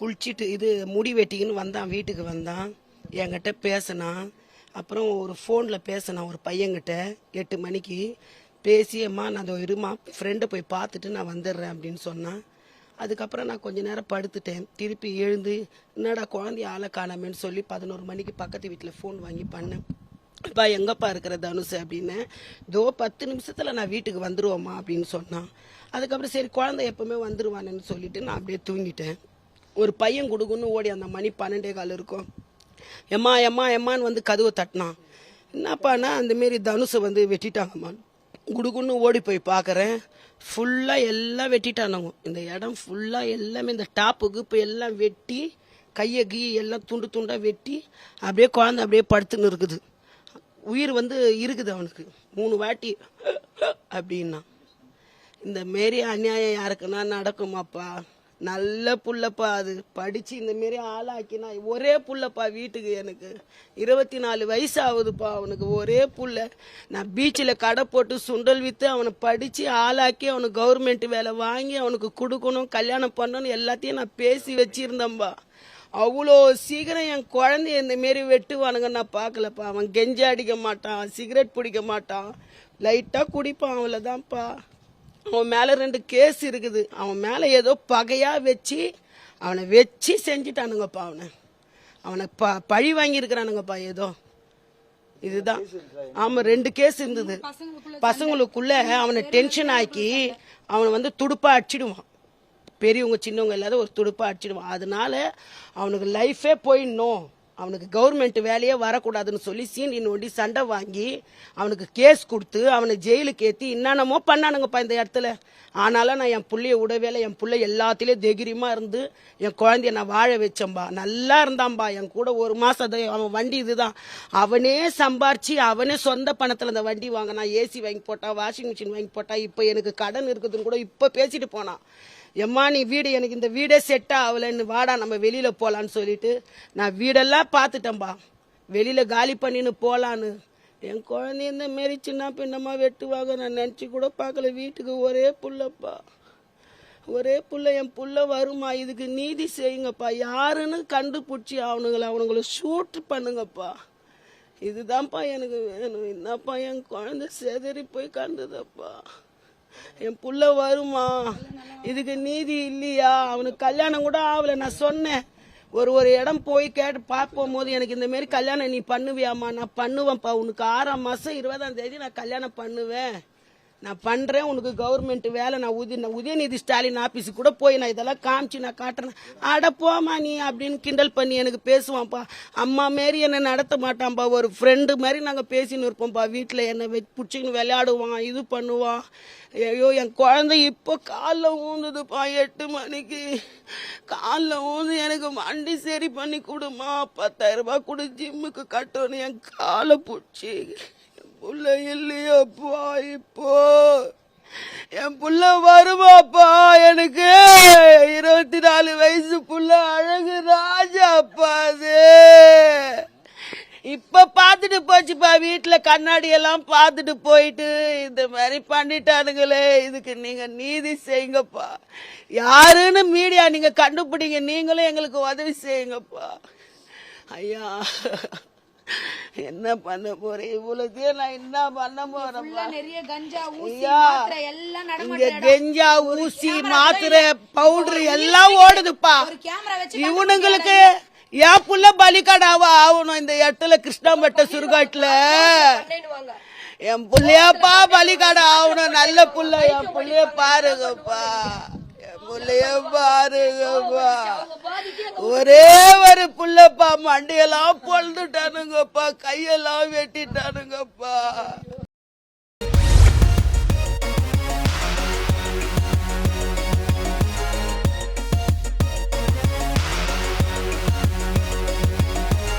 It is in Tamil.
குளிச்சிட்டு இது முடி வெட்டிக்கின்னு வந்தான் வீட்டுக்கு வந்தான். என்கிட்ட பேசினான். அப்புறம் ஒரு ஃபோனில் பேசினான் ஒரு பையன்கிட்ட. எட்டு மணிக்கு பேசியம்மா நான் அந்த இருமா ஃப்ரெண்டை போய் பார்த்துட்டு நான் வந்துடுறேன் அப்படின்னு சொன்னான். அதுக்கப்புறம் நான் கொஞ்ச நேரம் படுத்துட்டேன். திருப்பி எழுந்து என்னடா குழந்தைய ஆளை காணாமேன்னு சொல்லி பதினோரு மணிக்கு பக்கத்து வீட்டில் ஃபோன் வாங்கி பண்ணேன். அப்பா எங்கப்பா இருக்கிற தனுஷ் அப்படின்னு. தோ பத்து நிமிஷத்தில் நான் வீட்டுக்கு வந்துடுவோம்மா அப்படின்னு சொன்னான். அதுக்கப்புறம் சரி குழந்தை எப்பவுமே வந்துடுவானுன்னு சொல்லிட்டு நான் அப்படியே தூங்கிட்டேன். ஒரு பையன் கொடுக்குன்னு ஓடி அந்த மணி பன்னெண்டே கால் இருக்கும். எம்மா எம்மா எம்மான்னு வந்து கதவை தட்டினான். என்னப்பான்னா அந்த மாரி தனுஷை வந்து வெட்டிட்டாங்கம்மான் குடுகுன்னு ஓடி போய் பார்க்குறேன் ஃபுல்லாக எல்லாம் வெட்டிட்டானுங்க. இந்த இடம் ஃபுல்லாக எல்லாமே இந்த டாப்புக்கு இப்போ எல்லாம் வெட்டி கையை கீ எல்லாம் துண்டு துண்டாக வெட்டி அப்படியே குழந்தை அப்படியே படுத்துன்னு இருக்குது. உயிர் வந்து இருக்குது அவனுக்கு. மூணு வாட்டி அப்படின்னா. இந்த மாரி அநியாயம் யாருக்குன்னா நடக்குமாப்பா. நல்ல புள்ளப்பா அது. படித்து இந்த மாரி ஆளாக்கினா ஒரே புள்ளப்பா வீட்டுக்கு எனக்கு. இருபத்தி நாலு வயசு ஆகுதுப்பா அவனுக்கு ஒரே புள்ள. நான் பீச்சில் கடை போட்டு சுண்டல் விற்று அவனை படித்து ஆளாக்கி அவனுக்கு கவர்மெண்ட் வேலை வாங்கி அவனுக்கு கொடுக்கணும் கல்யாணம் பண்ணணும் எல்லாத்தையும் நான் பேசி வச்சிருந்தேன்பா. அவ்வளோ சீக்கிரம் என் குழந்தைய இந்த மாரி வெட்டுவானுங்க நான் பார்க்கலப்பா. அவன் கெஞ்ச அடிக்க மாட்டான் சிகரெட் பிடிக்க மாட்டான். லைட்டாக குடிப்பான் அவ்வளோதான்ப்பா அவன் மேலே ரெண்டு கேஸ் இருக்குது. அவன் மேலே ஏதோ பகையாக வச்சு அவனை வச்சு செஞ்சிட்டானுங்கப்பா அவனை. அவனை ப பழி வாங்கியிருக்கிறானுங்கப்பா ஏதோ. இதுதான். ஆமாம் ரெண்டு கேஸ் இருந்தது. பசங்களுக்குள்ள அவனை டென்ஷன் ஆக்கி அவனை வந்து துடுப்பாக அடிச்சிடுவான். பெரியவங்க சின்னவங்க இல்லாத ஒரு துடுப்பாக அடிச்சிடுவான். அதனால அவனுக்கு லைஃபே போயிடணும். அவனுக்கு கவர்மெண்ட் வேலையே வரக்கூடாதுன்னு சொல்லி சீண்டி நோண்டி சண்டை வாங்கி அவனுக்கு கேஸ் கொடுத்து அவனை ஜெயிலுக்கு ஏற்றி என்னென்னமோ பண்ணானுங்கப்பா இந்த இடத்துல. ஆனாலும் நான் என் பிள்ளைய விடவே இல்லை என் பிள்ளை எல்லாத்துலேயும் தைரியமாக இருந்து என் குழந்தைய நான் வாழ வச்சேன்பா. நல்லா இருந்தான்பா. என் கூட ஒரு மாதம் அவன் வண்டி இதுதான். அவனே சம்பாரிச்சு அவனே சொந்த பணத்தில் அந்த வண்டி வாங்கினான். ஏசி வாங்கி போட்டான் வாஷிங் மிஷின் வாங்கி போட்டான். இப்போ எனக்கு கடன் இருக்குதுன்னு கூட இப்போ பேசிட்டு போனான். எம்மா நீ வீடு எனக்கு இந்த வீடே செட் ஆகலைன்னு வாடா நம்ம வெளியில் போகலான்னு சொல்லிட்டு நான் வீடெல்லாம் பார்த்துட்டேன்பா. வெளியில் காலி பண்ணின்னு போகலான்னு என் குழந்தைய இந்த மாரி சின்ன பின்னமாக வெட்டுவாங்க. நான் நினச்சி கூட பார்க்கல. வீட்டுக்கு ஒரே புள்ளப்பா. ஒரே புள்ள என் புள்ள வருமா? இதுக்கு நீதி செய்யுங்கப்பா. யாருன்னு கண்டுபிடிச்சி அவனுங்களை அவனுங்களை ஷூட் பண்ணுங்கப்பா. இதுதான்ப்பா எனக்கு வேணும். என்னப்பா என் குழந்தை செதறி போய் கண்டுதப்பா. என் புள்ள வருமா? இதுக்கு நீதி இல்லையா? அவனுக்கு கல்யாணம் கூட ஆகல. நான் சொன்னேன். ஒரு ஒரு இடம் போய் கேட்டு பார்ப்போம் போது எனக்கு இந்த மாரி கல்யாணம் நீ பண்ணுவியாம்மா? நான் பண்ணுவேன்ப்பா. உனக்கு ஆறாம் மாசம் இருபதாம் தேதி நான் கல்யாணம் பண்ணுவேன். நான் பண்ணுறேன் உனக்கு கவர்மெண்ட் வேலை நான் உதய உதயநிதி ஸ்டாலின் ஆஃபீஸுக்கு கூட போய் நான் இதெல்லாம் காமிச்சு நான் காட்டுறேன். அட போமா நீ அப்படின்னு கிண்டல் பண்ணி எனக்கு பேசுவான்ப்பா. அம்மா மாரி என்னை நடத்த மாட்டான்ப்பா. ஒரு ஃப்ரெண்டு மாதிரி நாங்கள் பேசின்னு இருப்போம்ப்பா. வீட்டில் என்னை வச்சு பிடிச்சிக்கின்னு விளையாடுவான் இது பண்ணுவான். ஐயோ என் குழந்தை இப்போ காலில் ஊந்துதுப்பா. எட்டு மணிக்கு காலில் ஊந்து எனக்கு வண்டி சரி பண்ணி கொடுமா பத்தாயிரம் ரூபாய் கொடு ஜிம்முக்கு கட்டணும். என் காலை பிடிச்சி புள்ள இல்லையப்பா இப்போ. என் புள்ள வருமாப்பா எனக்கு இருபத்தி நாலு வயசு புள்ள அழகு ராஜாப்பா அது. இப்ப பார்த்துட்டு போச்சுப்பா வீட்டுல கண்ணாடி எல்லாம் பார்த்துட்டு போயிட்டு இந்த மாதிரி பண்ணிட்டானுங்களே இதுக்கு நீங்க நீதி செய்யுங்கப்பா. யாருன்னு மீடியா நீங்க கண்டுபிடிங்க நீங்களும் எங்களுக்கு உதவி செய்யுங்கப்பா. ஐயா. என்ன பண்ண போறேன்? இவ்வளோத்தையும் நான் என்ன பண்ண போறேன்ப்பா நிறைய கஞ்சா ஊசி மாத்திரை கெஞ்சா ஊசி பவுடர் எல்லாம் ஓடுதுப்பா. இவனுங்களுக்கு என் புள்ள பலிகடாவா ஆகணும் இந்த இடத்துல? கிருஷ்ணாம்பட்ட சுருகாட்டுல. என் புள்ளையாப்பா பலிகடா ஆகணும். நல்ல புள்ள என் புள்ளைய பாருங்கப்பா. புள்ளைய பாருங்கப்பா. ஒரே ஒரு புள்ளப்பா மண்டையெல்லாம் பொழுதுட்டானுங்கப்பா கையெல்லாம் வெட்டிட்டானுங்கப்பா.